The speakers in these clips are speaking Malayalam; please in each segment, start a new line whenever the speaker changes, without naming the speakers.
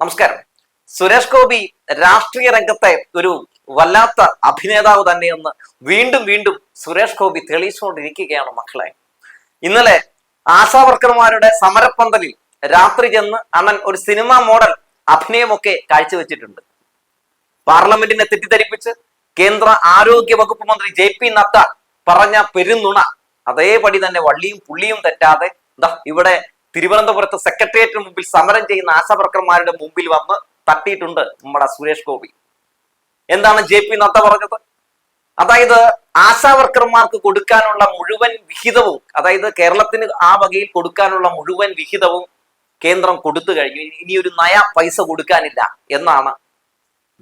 നമസ്കാരം. സുരേഷ് ഗോപി രാഷ്ട്രീയ രംഗത്തെ ഒരു വല്ലാത്ത അഭിനേതാവ് തന്നെയെന്ന് വീണ്ടും വീണ്ടും സുരേഷ് ഗോപി തെളിയിച്ചുകൊണ്ടിരിക്കുകയാണ് മക്കളെ. ഇന്നലെ ആശാവർക്കർമാരുടെ സമരപ്പന്തലിൽ രാത്രി ചെന്ന് അണ്ണൻ ഒരു സിനിമാ മോഡൽ അഭിനയമൊക്കെ കാഴ്ചവെച്ചിട്ടുണ്ട്. പാർലമെന്റിനെ തെറ്റിദ്ധരിപ്പിച്ച് കേന്ദ്ര ആരോഗ്യ വകുപ്പ് മന്ത്രി ജെ പി നദ്ദ പറഞ്ഞ പെരുന്നുണ അതേപടി തന്നെ വള്ളിയും പുള്ളിയും തെറ്റാതെ ഇവിടെ തിരുവനന്തപുരത്ത് സെക്രട്ടേറിയറ്റിന് മുമ്പിൽ സമരം ചെയ്യുന്ന ആശാവർക്കർമാരുടെ മുമ്പിൽ വന്ന് തട്ടിയിട്ടുണ്ട് നമ്മുടെ സുരേഷ് ഗോപി. എന്താണ് ജെ പി നദ്ദ പറഞ്ഞത്? അതായത് ആശാവർക്കർമാർക്ക് കൊടുക്കാനുള്ള മുഴുവൻ വിഹിതവും അതായത് കേരളത്തിന് ആ വകയിൽ കൊടുക്കാനുള്ള മുഴുവൻ വിഹിതവും കേന്ദ്രം കൊടുത്തു കഴിഞ്ഞു. ഇനി ഒരു നയ പൈസ കൊടുക്കാനില്ല എന്നാണ്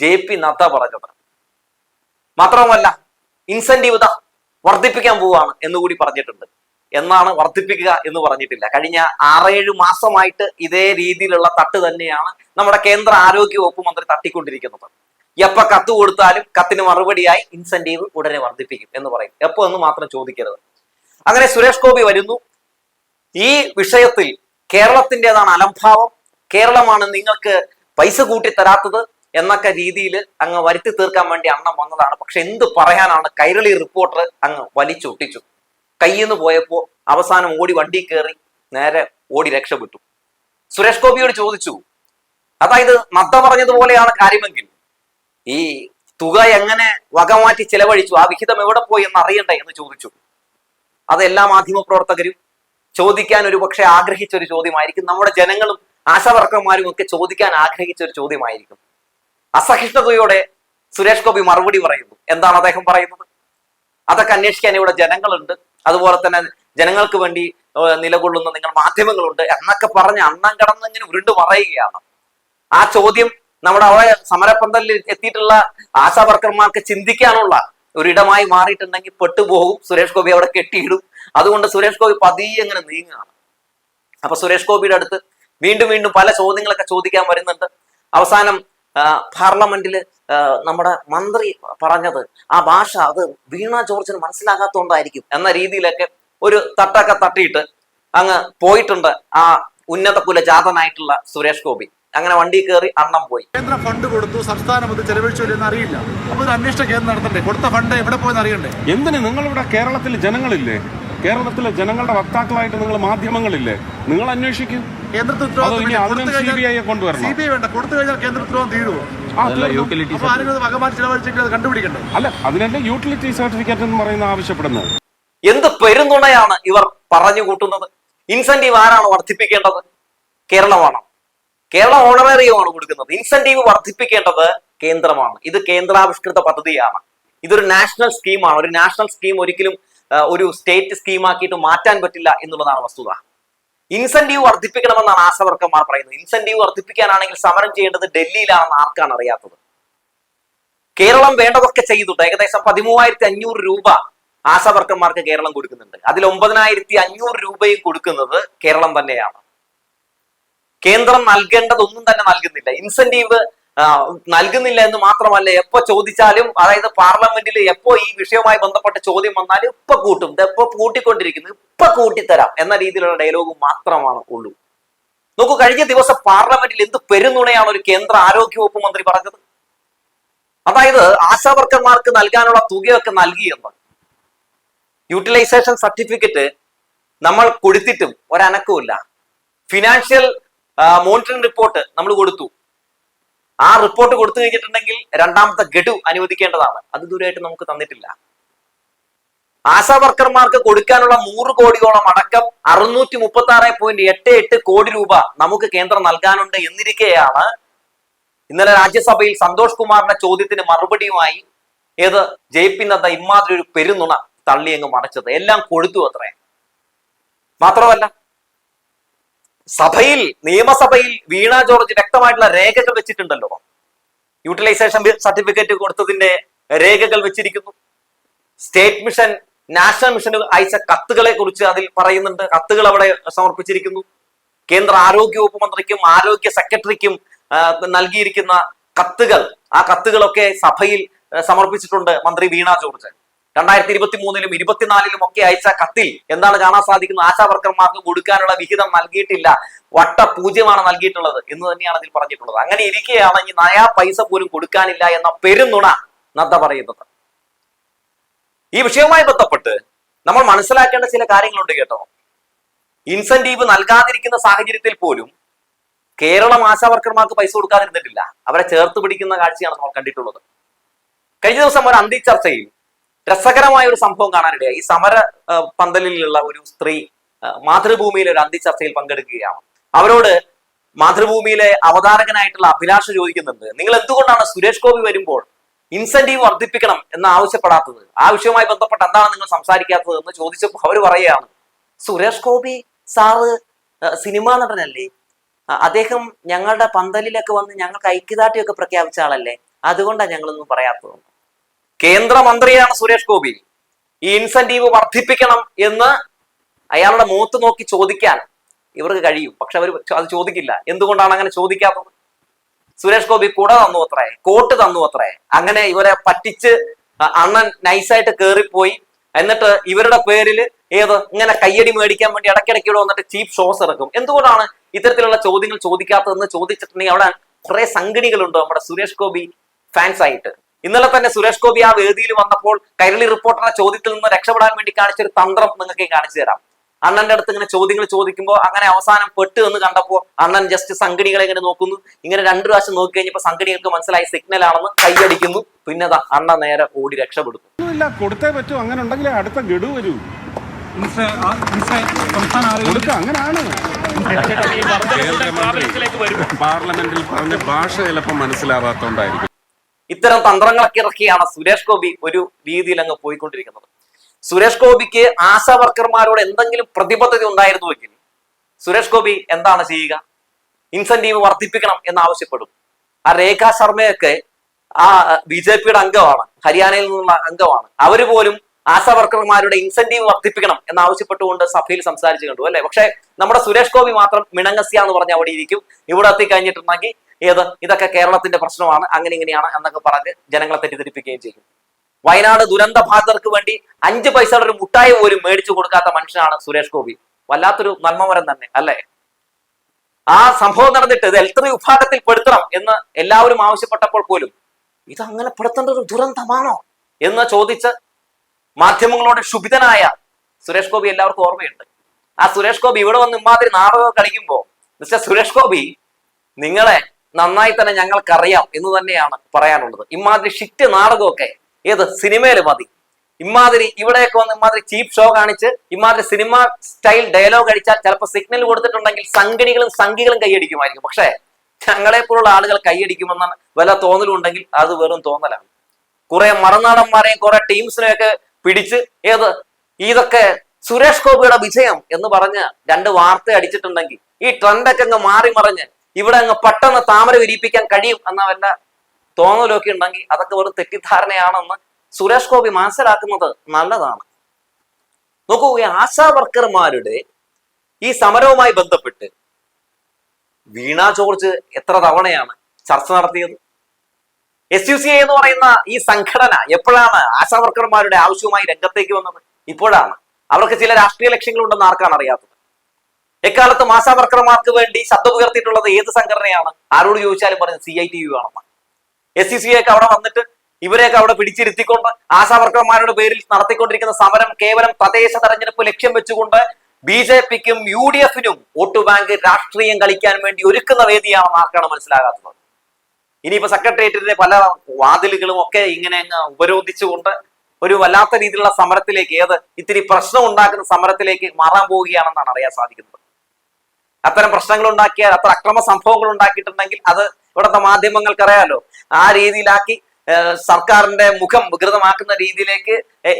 ജെ പി നദ്ദ പറഞ്ഞത്. മാത്രവുമല്ല ഇൻസെന്റീവ് വർദ്ധിപ്പിക്കാൻ പോവുകയാണ് എന്നുകൂടി പറഞ്ഞിട്ടുണ്ട്. എന്നാണ് വർദ്ധിപ്പിക്കുക എന്ന് പറഞ്ഞിട്ടില്ല. കഴിഞ്ഞ ആറേഴ് മാസമായിട്ട് ഇതേ രീതിയിലുള്ള തട്ട് തന്നെയാണ് നമ്മുടെ കേന്ദ്ര ആരോഗ്യ വകുപ്പ് മന്ത്രി തട്ടിക്കൊണ്ടിരിക്കുന്നത്. എപ്പോ കത്ത് കൊടുത്താലും കത്തിന് മറുപടിയായി ഇൻസെന്റീവ് ഉടനെ വർദ്ധിപ്പിക്കും എന്ന് പറയും. എപ്പോ എന്ന് മാത്രം ചോദിക്കരുത്. അങ്ങനെ സുരേഷ് ഗോപി വരുന്നു. ഈ വിഷയത്തിൽ കേരളത്തിന്റെതാണ് അലംഭാവം. കേരളമാണ് നിങ്ങൾക്ക് പൈസ കൂട്ടി തരാത്തത് എന്നൊക്കെ രീതിയിൽ അങ്ങ് വരുത്തി തീർക്കാൻ വേണ്ടി അണ്ണം വന്നതാണ്. പക്ഷെ എന്ത് പറയാനാണ് കൈരളി റിപ്പോർട്ടർ അങ്ങ് വലിച്ചൊട്ടിച്ചു. കയ്യിൽ നിന്ന് പോയപ്പോ അവസാനം ഓടി വണ്ടി കയറി നേരെ ഓടി രക്ഷപ്പെട്ടു. സുരേഷ് ഗോപിയോട് ചോദിച്ചു അതായത് നദ്ദ പറഞ്ഞതുപോലെയാണ് കാര്യമെങ്കിൽ ഈ തുക എങ്ങനെ വകമാറ്റി ചെലവഴിച്ചു? ആ വിഹിതം എവിടെ പോയി എന്ന് അറിയണ്ടേ എന്ന് ചോദിച്ചു. അത് എല്ലാ മാധ്യമ പ്രവർത്തകരും ചോദിക്കാൻ ഒരു പക്ഷെ ആഗ്രഹിച്ച ഒരു ചോദ്യമായിരിക്കും. നമ്മുടെ ജനങ്ങളും ആശാവർക്കന്മാരും ഒക്കെ ചോദിക്കാൻ ആഗ്രഹിച്ച ഒരു ചോദ്യമായിരിക്കും. അസഹിഷ്ണുതയോടെ സുരേഷ് ഗോപി മറുപടി പറയുന്നു. എന്താണ് അദ്ദേഹം പറയുന്നത്? അതൊക്കെ അന്വേഷിക്കാൻ ഇവിടെ ജനങ്ങളുണ്ട്. അതുപോലെ തന്നെ ജനങ്ങൾക്ക് വേണ്ടി നിലകൊള്ളുന്ന നിങ്ങൾ മാധ്യമങ്ങളുണ്ട് എന്നൊക്കെ പറഞ്ഞ് അണ്ണം കടന്ന് ഇങ്ങനെ ഉരുണ്ടു പറയുകയാണ് ആ ചോദ്യം നമ്മുടെ അവിടെ സമരപ്പന്തലിൽ എത്തിയിട്ടുള്ള ആശാവർക്കർമാർക്ക് ചിന്തിക്കാനുള്ള ഒരിടമായി മാറിയിട്ടുണ്ടെങ്കിൽ പെട്ടുപോകും. സുരേഷ് ഗോപി അവിടെ കെട്ടിയിടും. അതുകൊണ്ട് സുരേഷ് ഗോപി പതിയെ അങ്ങനെ നീങ്ങുകയാണ്. അപ്പൊ സുരേഷ് ഗോപിയുടെ അടുത്ത് വീണ്ടും വീണ്ടും പല ചോദ്യങ്ങളൊക്കെ ചോദിക്കാൻ വരുന്നുണ്ട്. അവസാനം ആ, നമ്മുടെ മന്ത്രി പറഞ്ഞത് ആ ഭാഷ അത് വീണ ജോർജിന് മനസ്സിലാകാത്തതുകൊണ്ടായിരിക്കും എന്ന രീതിയിലൊക്കെ ഒരു തട്ടൊക്കെ തട്ടിയിട്ട് അങ്ങ് പോയിട്ടുണ്ട് ആ ഉന്നത കുലജാതനായിട്ടുള്ള സുരേഷ് ഗോപി. അങ്ങനെ വണ്ടി കയറി അണ്ണം പോയി.
കേന്ദ്ര ഫണ്ട് കൊടുത്തു സംസ്ഥാനം അത് ചെലവഴിച്ചു എന്ന് അറിയില്ല. അപ്പൊ ഒരു അന്വേഷണ കേന്ദ്രം നടത്തണ്ടേ? കൊടുത്ത ഫണ്ട് എവിടെ പോയെന്ന് അറിയണ്ടേ?
എന്തിന് നിങ്ങളിവിടെ കേരളത്തിലെ ജനങ്ങളില്ലേ? കേരളത്തിലെ ജനങ്ങളുടെ വക്താക്കളായിട്ട് നിങ്ങൾ മാധ്യമങ്ങളില്ലേ? നിങ്ങൾ അന്വേഷിക്കും.
കേന്ദ്രത്തിൽ
സി ബി
ഐ വേണ്ട. കൊടുത്തു കഴിഞ്ഞാൽ കേന്ദ്ര ഉത്തരവാദിത്വം തീരുവോ?
ആ, തീർന്നു.
അപ്പൊ ആരെങ്കിലും വകമാറ്റി ചെലവഴിച്ചെങ്കിൽ അത് കണ്ടുപിടിക്കണ്ടേ?
അല്ല അതിനല്ലേ യൂട്ടിലിറ്റി സർട്ടിഫിക്കറ്റ് എന്ന് പറയുന്ന ആവശ്യപ്പെടുന്നത്?
എന്ത് പെരുന്നുണയാണ് ഇവർ പറഞ്ഞു കൂട്ടുന്നത്? ഇൻസെന്റീവ് ആരാണ് വർദ്ധിപ്പിക്കേണ്ടത്? കേരളമാണ്. കേരളം ഓണറേറിയമാണ് കൊടുക്കുന്നത്. ഇൻസെന്റീവ് വർദ്ധിപ്പിക്കേണ്ടത് കേന്ദ്രമാണ്. ഇത് കേന്ദ്രാവിഷ്കൃത പദ്ധതിയാണ്. ഇതൊരു നാഷണൽ സ്കീമാണ് ഒരു നാഷണൽ സ്കീം ഒരിക്കലും ഒരു സ്റ്റേറ്റ് സ്കീമാക്കിയിട്ട് മാറ്റാൻ പറ്റില്ല എന്നുള്ളതാണ് വസ്തുത. ഇൻസെന്റീവ് വർദ്ധിപ്പിക്കണമെന്നാണ് ആശാവർക്കന്മാർ പറയുന്നത്. ഇൻസെന്റീവ് വർദ്ധിപ്പിക്കാനാണെങ്കിൽ സമരം ചെയ്യേണ്ടത് ഡൽഹിയിലാണെന്ന് ആർക്കാണ് അറിയാത്തത്? കേരളം വേണ്ടതൊക്കെ ചെയ്തിട്ട് ഏകദേശം പതിമൂവായിരത്തി അഞ്ഞൂറ് രൂപ ആശാവർക്കന്മാർക്ക് കേരളം കൊടുക്കുന്നുണ്ട്. അതിൽ ഒമ്പതിനായിരത്തി അഞ്ഞൂറ് രൂപയും കൊടുക്കുന്നത് കേരളം തന്നെയാണ്. കേന്ദ്രം നൽകേണ്ടതൊന്നും തന്നെ നൽകുന്നില്ല. ഇൻസെന്റീവ് നൽകുന്നില്ല എന്ന് മാത്രമല്ല എപ്പോ ചോദിച്ചാലും അതായത് പാർലമെന്റിൽ എപ്പോ ഈ വിഷയവുമായി ബന്ധപ്പെട്ട ചോദ്യം വന്നാലും ഇപ്പൊ കൂട്ടും. ഇതെപ്പോ കൂട്ടിക്കൊണ്ടിരിക്കുന്നു ഇപ്പൊ കൂട്ടിത്തരാം എന്ന രീതിയിലുള്ള ഡയലോഗ് മാത്രമാണ് ഉള്ളൂ. നോക്കൂ കഴിഞ്ഞ ദിവസം പാർലമെന്റിൽ എന്ത് പെരുന്നുണയാണ് ഒരു കേന്ദ്ര ആരോഗ്യവകുപ്പ് മന്ത്രി പറഞ്ഞത്? അതായത് ആശാവർക്കർമാർക്ക് നൽകാനുള്ള തുകയൊക്കെ നൽകിയെന്ന് യൂട്ടിലൈസേഷൻ സർട്ടിഫിക്കറ്റ് നമ്മൾ കൊടുത്തിട്ടും ഒരനക്കവുമില്ല. ഫിനാൻഷ്യൽ മോണിറ്ററിംഗ് റിപ്പോർട്ട് നമ്മൾ കൊടുത്തു. ആ റിപ്പോർട്ട് കൊടുത്തു കഴിഞ്ഞിട്ടുണ്ടെങ്കിൽ രണ്ടാമത്തെ ഗഡു അനുവദിക്കേണ്ടതാണ്. അത് ദൂരമായിട്ട് നമുക്ക് തന്നിട്ടില്ല. ആശാ വർക്കർമാർക്ക് കൊടുക്കാനുള്ള നൂറ് കോടിയോളം അടക്കം അറുന്നൂറ്റി മുപ്പത്തി ആറ് പോയിന്റ് എട്ട് എട്ട് കോടി രൂപ നമുക്ക് കേന്ദ്രം നൽകാനുണ്ട് എന്നിരിക്കെയാണ് ഇന്നലെ രാജ്യസഭയിൽ സന്തോഷ് കുമാറിന്റെ ചോദ്യത്തിന് മറുപടിയുമായി ഏത് ജെ പി നദ്ദ ഇമാതിരി ഒരു പെരുന്നുണ തള്ളിയങ്ങ് മറച്ചത്. എല്ലാം കൊടുത്തു അത്രേ. മാത്രമല്ല സഭയിൽ നിയമസഭയിൽ വീണ ജോർജ് വ്യക്തമായിട്ടുള്ള രേഖകൾ വെച്ചിട്ടുണ്ടല്ലോ. യൂട്ടിലൈസേഷൻ സർട്ടിഫിക്കറ്റ് കൊടുത്തതിന്റെ രേഖകൾ വെച്ചിരിക്കുന്നു. സ്റ്റേറ്റ് മിഷൻ നാഷണൽ മിഷന് അയച്ച കത്തുകളെ കുറിച്ച് അതിൽ പറയുന്നുണ്ട്. കത്തുകൾ അവിടെ സമർപ്പിച്ചിരിക്കുന്നു. കേന്ദ്ര ആരോഗ്യ വകുപ്പ് മന്ത്രിക്കും ആരോഗ്യ സെക്രട്ടറിക്കും നൽകിയിരിക്കുന്ന കത്തുകൾ. ആ കത്തുകളൊക്കെ സഭയിൽ സമർപ്പിച്ചിട്ടുണ്ട് മന്ത്രി വീണ ജോർജ്. രണ്ടായിരത്തി ഇരുപത്തി മൂന്നിലും ഇരുപത്തിനാലിലും ഒക്കെ അയച്ച കത്തിൽ എന്താണ് കാണാൻ സാധിക്കുന്നത്? ആശാവർക്കർമാർക്ക് കൊടുക്കാനുള്ള വിഹിതം നൽകിയിട്ടില്ല. വട്ട പൂജ്യമാണ് നൽകിയിട്ടുള്ളത് എന്ന് തന്നെയാണ് അതിൽ പറഞ്ഞിട്ടുള്ളത്. അങ്ങനെ ഇരിക്കുകയാണ് ഈ നയാ പൈസ പോലും കൊടുക്കാനില്ല എന്ന പെരുന്നുണ നദ്ദ പറയുന്നത്. ഈ വിഷയവുമായി ബന്ധപ്പെട്ട് നമ്മൾ മനസ്സിലാക്കേണ്ട ചില കാര്യങ്ങളുണ്ട് കേട്ടോ. ഇൻസെന്റീവ് നൽകാതിരിക്കുന്ന സാഹചര്യത്തിൽ പോലും കേരളം ആശാവർക്കർമാർക്ക് പൈസ കൊടുക്കാതിരുന്നിട്ടില്ല. അവരെ ചേർത്ത് പിടിക്കുന്ന കാഴ്ചയാണ് നമ്മൾ കണ്ടിട്ടുള്ളത്. കഴിഞ്ഞ ദിവസം ഒരു അന്തിച്ചർച്ചയിൽ രസകരമായ ഒരു സംഭവം കാണാനിടയായി. ഈ സമര പന്തലിലുള്ള ഒരു സ്ത്രീ മാതൃഭൂമിയിലെ ഒരു അന്തിച്ചർച്ചയിൽ പങ്കെടുക്കുകയാണ്. അവരോട് മാതൃഭൂമിയിലെ അവതാരകനായിട്ടുള്ള അഭിലാഷ ചോദിക്കുന്നുണ്ട് നിങ്ങൾ എന്തുകൊണ്ടാണ് സുരേഷ് ഗോപി വരുമ്പോൾ ഇൻസെന്റീവ് വർദ്ധിപ്പിക്കണം എന്ന് ആവശ്യപ്പെടാത്തത്? ആ വിഷയവുമായി ബന്ധപ്പെട്ട് എന്താണ് നിങ്ങൾ സംസാരിക്കാത്തത്? എന്ന് ചോദിച്ചപ്പോൾ അവർ പറയുകയാണ് സുരേഷ് ഗോപി സാറ് സിനിമാ നടനല്ലേ? അദ്ദേഹം ഞങ്ങളുടെ പന്തലിലൊക്കെ വന്ന് ഞങ്ങൾക്ക് ഐക്യദാർഢ്യമൊക്കെ പ്രഖ്യാപിച്ച ആളല്ലേ? അതുകൊണ്ടാണ് ഞങ്ങളൊന്നും പറയാത്തത് കേന്ദ്രമന്ത്രിയാണ് സുരേഷ് ഗോപി. ഈ ഇൻസെന്റീവ് വർദ്ധിപ്പിക്കണം എന്ന് അയാളുടെ മൂത്ത് നോക്കി ചോദിക്കാൻ ഇവർക്ക് കഴിയും. പക്ഷെ അവർ അത് ചോദിക്കില്ല. എന്തുകൊണ്ടാണ് അങ്ങനെ ചോദിക്കാത്തത്? സുരേഷ് ഗോപി കുട തന്നു അത്രേ കോട്ട് തന്നു അത്രേ. അങ്ങനെ ഇവരെ പറ്റിച്ച് അണ്ണൻ നൈസായിട്ട് കേറിപ്പോയി. എന്നിട്ട് ഇവരുടെ പേരിൽ ഏത് ഇങ്ങനെ കയ്യടി മേടിക്കാൻ വേണ്ടി ഇടയ്ക്കിടയ്ക്ക് ഇവിടെ വന്നിട്ട് ചീപ്പ് ഷോസ് ഇറക്കും. എന്തുകൊണ്ടാണ് ഇത്തരത്തിലുള്ള ചോദ്യങ്ങൾ ചോദിക്കാത്തതെന്ന് ചോദിച്ചിട്ടുണ്ടെങ്കിൽ അവിടെ കുറെ സംഘടികളുണ്ട് നമ്മുടെ സുരേഷ് ഗോപി ഫാൻസ് ആയിട്ട്. ഇന്നലെ തന്നെ സുരേഷ് ഗോപി ആ വേദിയിൽ വന്നപ്പോൾ കൈരളി റിപ്പോർട്ടറുടെ ചോദ്യത്തിൽ നിന്ന് രക്ഷപ്പെടാൻ വേണ്ടി കാണിച്ച ഒരു തന്ത്രം നിങ്ങൾക്ക് കാണിച്ചു തരാം. അണ്ണന്റെ അടുത്ത് ഇങ്ങനെ ചോദ്യങ്ങൾ ചോദിക്കുമ്പോൾ അങ്ങനെ അവസാനം പെട്ടു എന്ന് കണ്ടപ്പോൾ അണ്ണൻ ജസ്റ്റ് സംഘടികളെ ഇങ്ങനെ നോക്കുന്നു. ഇങ്ങനെ രണ്ടു പ്രാവശ്യം നോക്കി കഴിഞ്ഞപ്പോൾ സംഘടികൾക്ക് മനസ്സിലായി സിഗ്നൽ ആണെന്ന് കൈയടിക്കുന്നു. പിന്നെ ദാ അണ്ണൻ നേരെ ഓടി രക്ഷപ്പെടുന്നു.
ഒന്നുമില്ല കൊടുത്തേ പറ്റൂ. അങ്ങനെ ഉണ്ടെങ്കിൽ അടുത്ത ഗഡു വരൂ. അങ്ങനാണ്. പാർലമെന്റിൽ പറഞ്ഞ ഭാഷ ചിലപ്പോൾ മനസ്സിലാവാത്തോണ്ടായിരിക്കും.
ഇത്തരം തന്ത്രങ്ങളൊക്കെ ഇറക്കിയാണ് സുരേഷ് ഗോപി ഒരു രീതിയിൽ അങ്ങ് പോയിക്കൊണ്ടിരിക്കുന്നത്. സുരേഷ് ഗോപിക്ക് ആശാ വർക്കർമാരോട് എന്തെങ്കിലും പ്രതിബദ്ധത ഉണ്ടായിരുന്നുവെങ്കിൽ സുരേഷ് ഗോപി എന്താണ് ചെയ്യുക? ഇൻസെന്റീവ് വർദ്ധിപ്പിക്കണം എന്ന് ആവശ്യപ്പെടും. ആ രേഖ ശർമ്മയൊക്കെ ആ ബി ജെ പിയുടെ അംഗമാണ് ഹരിയാനയിൽ നിന്നുള്ള അംഗമാണ്. അവർ പോലും ആശാ വർക്കർമാരുടെ ഇൻസെന്റീവ് വർദ്ധിപ്പിക്കണം എന്നാവശ്യപ്പെട്ടുകൊണ്ട് സഭയിൽ സംസാരിച്ചു കണ്ടു അല്ലെ? പക്ഷെ നമ്മുടെ സുരേഷ് ഗോപി മാത്രം മിണങ്ങസ്യ എന്ന് പറഞ്ഞ് അവിടെ ഇരിക്കും. ഇവിടെ എത്തിക്കഴിഞ്ഞിട്ടുണ്ടെങ്കിൽ ഏത്? ഇതൊക്കെ കേരളത്തിന്റെ പ്രശ്നമാണ്. അങ്ങനെ ഇങ്ങനെയാണ് എന്നൊക്കെ പറഞ്ഞ് ജനങ്ങളെ തെറ്റിദ്ധരിപ്പിക്കുകയും ചെയ്യും. വയനാട് ദുരന്ത ബാധിതർക്ക് വേണ്ടി അഞ്ച് പൈസയുടെ ഒരു മുട്ടായി പോലും മേടിച്ചു കൊടുക്കാത്ത മനുഷ്യനാണ് സുരേഷ് ഗോപി. വല്ലാത്തൊരു നന്മമരം തന്നെ അല്ലേ? ആ സംഭവം നടന്നിട്ട് ഇത് എൽത്രി വിഭാഗത്തിൽ പെടുത്തണം എന്ന് എല്ലാവരും ആവശ്യപ്പെട്ടപ്പോൾ പോലും ഇത് അങ്ങനെ പെടുത്തേണ്ട ഒരു ദുരന്തമാണോ എന്ന് ചോദിച്ച് മാധ്യമങ്ങളോട് ക്ഷുഭിതനായ സുരേഷ് ഗോപി എല്ലാവർക്കും ഓർമ്മയുണ്ട്. ആ സുരേഷ് ഗോപി ഇവിടെ വന്ന് ഇമ്മാതിരി നാടകം കളിക്കുമ്പോ മിസ്റ്റർ സുരേഷ് ഗോപി നിങ്ങളെ നന്നായി തന്നെ ഞങ്ങൾക്കറിയാം എന്ന് തന്നെയാണ് പറയാനുള്ളത്. ഇമാതിരി ഷിറ്റ് നാടകമൊക്കെ ഏത് സിനിമയിൽ മതി. ഇമാതിരി ഇവിടെയൊക്കെ വന്ന് ഇമാതിരി ചീപ്പ് ഷോ കാണിച്ച് ഇമാതിരി സിനിമ സ്റ്റൈൽ ഡയലോഗ് അടിച്ചാൽ ചിലപ്പോൾ സിഗ്നൽ കൊടുത്തിട്ടുണ്ടെങ്കിൽ സംഘടികളും സംഘികളും കൈയടിക്കുമായിരിക്കും. പക്ഷേ ഞങ്ങളെ പോലുള്ള ആളുകൾ കൈയടിക്കുമെന്ന വല്ല തോന്നലും ഉണ്ടെങ്കിൽ അത് വെറും തോന്നലാണ്. കുറെ മറനാടന്മാരെയും കുറെ ടീംസിനെയൊക്കെ പിടിച്ച് ഏത് ഇതൊക്കെ സുരേഷ് ഗോപിയുടെ വിജയം എന്ന് പറഞ്ഞ് രണ്ട് വാർത്ത അടിച്ചിട്ടുണ്ടെങ്കിൽ ഈ ട്രെൻഡൊക്കെ അങ്ങ് മാറി മറിഞ്ഞ് ഇവിടെ അങ്ങ് പെട്ടെന്ന് താമര വിരിപ്പിക്കാൻ കഴിയും എന്ന വല്ല തോന്നലൊക്കെ ഉണ്ടെങ്കിൽ അതൊക്കെ വെറും തെറ്റിദ്ധാരണയാണെന്ന് സുരേഷ് ഗോപി മനസ്സിലാക്കുന്നത് നല്ലതാണ്. നോക്കൂ ഈ ആശാ വർക്കർമാരുടെ ഈ സമരവുമായി ബന്ധപ്പെട്ട് വീണ ജോർജ് എത്ര തവണയാണ് ചർച്ച നടത്തിയത്? എസ് യു സി എന്ന് പറയുന്ന ഈ സംഘടന എപ്പോഴാണ് ആശാ വർക്കർമാരുടെ ആവശ്യവുമായി രംഗത്തേക്ക് വന്നത്? ഇപ്പോഴാണ്. അവർക്ക് ചില രാഷ്ട്രീയ ലക്ഷ്യങ്ങളുണ്ടെന്ന് ആർക്കാണ് അറിയാത്തത്? എക്കാലത്തും മാസാവർക്കർമാർക്ക് വേണ്ടി ശബ്ദം ഉയർത്തിയിട്ടുള്ളത് ഏത് സംഘടനയാണ്? ആരോട് ചോദിച്ചാലും പറഞ്ഞത് സി ഐ ടി യു ആണെന്ന്. എസ് സി സി ഒക്കെ അവിടെ വന്നിട്ട് ഇവരെയൊക്കെ അവിടെ പിടിച്ചിരുത്തിക്കൊണ്ട് ആശാവർക്കർമാരുടെ പേരിൽ നടത്തിക്കൊണ്ടിരിക്കുന്ന സമരം കേവലം തദ്ദേശ തെരഞ്ഞെടുപ്പ് ലക്ഷ്യം വെച്ചുകൊണ്ട് ബി ജെ പിക്കും യു ഡി എഫിനും വോട്ട് ബാങ്ക് രാഷ്ട്രീയം കളിക്കാൻ വേണ്ടി ഒരുക്കുന്ന വേദിയാണെന്ന് ആർക്കാണ് മനസ്സിലാകാത്തത്? ഇനിയിപ്പോ സെക്രട്ടേറിയറ്റിന്റെ പല വാതിലുകളും ഒക്കെ ഇങ്ങനെ ഉപരോധിച്ചുകൊണ്ട് ഒരു വല്ലാത്ത രീതിയിലുള്ള സമരത്തിലേക്ക് ഏത് ഇത്തിരി പ്രശ്നം ഉണ്ടാക്കുന്ന സമരത്തിലേക്ക് മാറാൻ പോവുകയാണെന്നാണ് അറിയാൻ സാധിക്കുന്നത്. അത്തരം പ്രശ്നങ്ങൾ ഉണ്ടാക്കിയാൽ അത്ര അക്രമ സംഭവങ്ങൾ ഉണ്ടാക്കിയിട്ടുണ്ടെങ്കിൽ അത് ഇവിടുത്തെ മാധ്യമങ്ങൾക്ക് അറിയാലോ ആ രീതിയിലാക്കി സർക്കാരിന്റെ മുഖം വികൃതമാക്കുന്ന രീതിയിലേക്ക്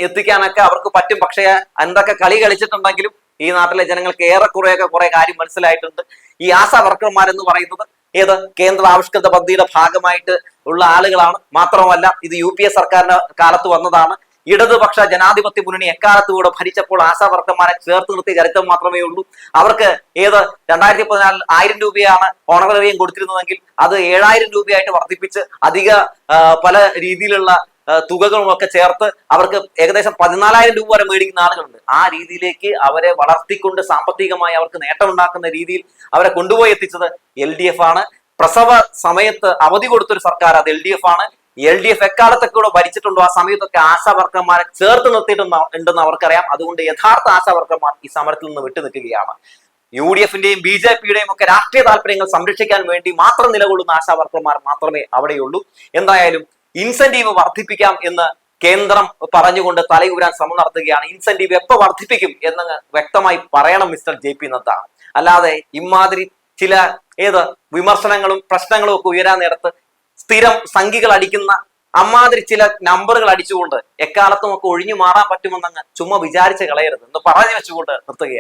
എത്തിക്കാനൊക്കെ അവർക്ക് പറ്റും. പക്ഷേ എന്തൊക്കെ കളി കളിച്ചിട്ടുണ്ടെങ്കിലും ഈ നാട്ടിലെ ജനങ്ങൾക്ക് ഏറെക്കുറെയൊക്കെ കുറെ കാര്യം മനസ്സിലായിട്ടുണ്ട്. ഈ ആശാ വർക്കർമാരെന്ന് പറയുന്നത് ഏത്? കേന്ദ്ര ആവിഷ്കൃത പദ്ധതിയുടെ ഭാഗമായിട്ട് ഉള്ള ആളുകളാണ്. മാത്രമല്ല ഇത് യു സർക്കാരിന്റെ കാലത്ത് വന്നതാണ്. ഇടതുപക്ഷ ജനാധിപത്യ മുന്നണി എക്കാലത്തുകൂടെ ഭരിച്ചപ്പോൾ ആശാവർത്തമാനെ ചേർത്ത് നിർത്തിയ ചരിത്രം മാത്രമേ ഉള്ളൂ. അവർക്ക് ഏത് രണ്ടായിരത്തി പതിനാലിൽ ആയിരം രൂപയാണ് ഓണറേറിയം കൊടുത്തിരുന്നതെങ്കിൽ അത് ഏഴായിരം രൂപയായിട്ട് വർദ്ധിപ്പിച്ച് അധിക പല രീതിയിലുള്ള തുകകളും ഒക്കെ ചേർത്ത് അവർക്ക് ഏകദേശം പതിനാലായിരം രൂപ വരെ മേടിക്കുന്ന ആളുകളുണ്ട്. ആ രീതിയിലേക്ക് അവരെ വളർത്തിക്കൊണ്ട് സാമ്പത്തികമായി അവർക്ക് നേട്ടമുണ്ടാക്കുന്ന രീതിയിൽ അവരെ കൊണ്ടുപോയി എത്തിച്ചത് എൽ ഡി എഫ് ആണ്. പ്രസവ സമയത്ത് അവധി കൊടുത്തൊരു സർക്കാർ അത് എൽ ഡി എഫ് ആണ്. എൽ ഡി എഫ് എക്കാലത്തൊക്കെ കൂടെ ഭരിച്ചിട്ടുണ്ടോ? ആ സമയത്തൊക്കെ ആശാവർക്കന്മാരെ ചേർത്ത് നിർത്തിയിട്ടുണ്ടോ ഉണ്ടെന്ന് അവർക്കറിയാം. അതുകൊണ്ട് യഥാർത്ഥ ആശാവർക്കന്മാർ ഈ സമരത്തിൽ നിന്ന് വിട്ടു നിൽക്കുകയാണ്. യു ഡി എഫിന്റെയും ബി ജെ പിയുടെയും ഒക്കെ രാഷ്ട്രീയ താല്പര്യങ്ങൾ സംരക്ഷിക്കാൻ വേണ്ടി മാത്രം നിലകൊള്ളുന്ന ആശാവർക്കന്മാർ മാത്രമേ അവിടെയുള്ളൂ. എന്തായാലും ഇൻസെന്റീവ് വർദ്ധിപ്പിക്കാം എന്ന് കേന്ദ്രം പറഞ്ഞുകൊണ്ട് തലയൂരാൻ ശ്രമം നടത്തുകയാണ്. ഇൻസെന്റീവ് എപ്പോ വർദ്ധിപ്പിക്കും എന്ന് വ്യക്തമായി പറയണം മിസ്റ്റർ ജെ പി നദ്ദ. അല്ലാതെ ഇമാതിരി ചില ഏത് വിമർശനങ്ങളും പ്രശ്നങ്ങളും ഒക്കെ ഉയരാൻ നേരത്ത് സ്ഥിരം സംഖ്യകൾ അടിക്കുന്ന അമ്മാതിരി ചില നമ്പറുകൾ അടിച്ചുകൊണ്ട് എക്കാലത്തും ഒക്കെ ഒഴിഞ്ഞു മാറാൻ പറ്റുമെന്നങ്ങ് ചുമ്മാ വിചാരിച്ച് കളയരുത്. എന്ന് പറഞ്ഞു വെച്ചുകൊണ്ട് നിർത്തുകയാണ്.